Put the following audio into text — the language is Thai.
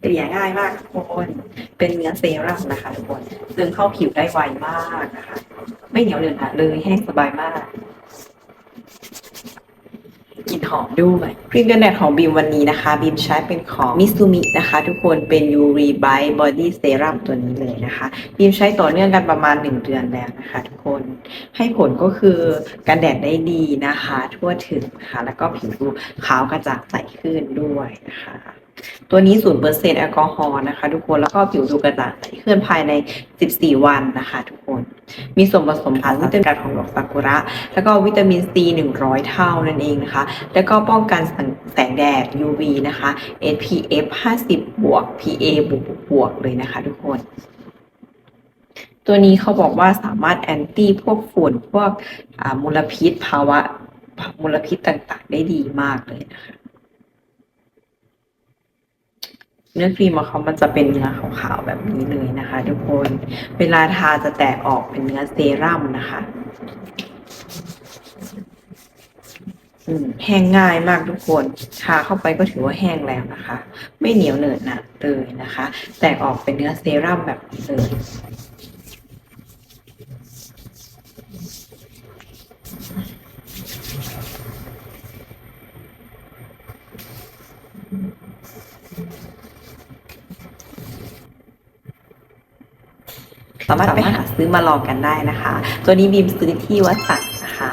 เกลี่ยง่ายมากทุกคนเป็นเนื้อเซรั่มนะคะทุกคนซึมเข้าผิวได้ไวมากนะคะ ไม่เหนียวเหนอะหนะเลยแห้งสบายมากกลิ่นหอมด้วยครีมกันแดดของบีมวันนี้นะคะบีมใช้เป็นของมิซูมินะคะ ทุกคนเป็น UV Bright Body Serum ตัวนี้เลยนะคะบีมใช้ต่อเนื่องกันประมาณ 1 เดือนแล้วนะคะ ทุกคนให้ผลก็คือกันแดดได้ดีนะคะ ทั่วถึงนะคะ แล้วก็ผิวดูขาวกระจ่างใสขึ้นด้วยนะคะ ตัวนี้0%แอลกอฮอล์นะคะ ทุกคนแล้วก็ผิวดูกระจ่างใสขึ้นภายใน 14 วันนะคะ ทุกคน มีส่วนผสมของวิตามินของดอกซากุระ แล้วก็วิตามินซี 100 เท่านั่นเองนะคะ แล้วก็ป้องกันแสงแดด UV นะคะ SPF 50 บวก PA บวกบวกเลยนะคะ ทุกคนตัวนี้เขาบอกว่าสามารถแอนตี้พวกฝุ่นพวกมลพิษภาวะมลพิษต่างๆ ได้ดีมากเลยนะคะ เนื้อครีมของเขามันจะเป็นเนื้อขาวๆแบบนี้เลยนะคะ ทุกคน เวลาทาจะแตกออกเป็นเนื้อเซรั่มนะคะอืมแห้งง่ายมากทุกคน ทาเข้าไปก็ถือว่าแห้งแล้วนะคะ ไม่เหนียวเหนอะหนะเลยนะคะ แตกออกเป็นเนื้อเซรั่มแบบนี้เลย สามารถไปหาซื้อมาลองกันได้นะคะ ตัวนี้บีมซื้อที่วัดสักนะคะ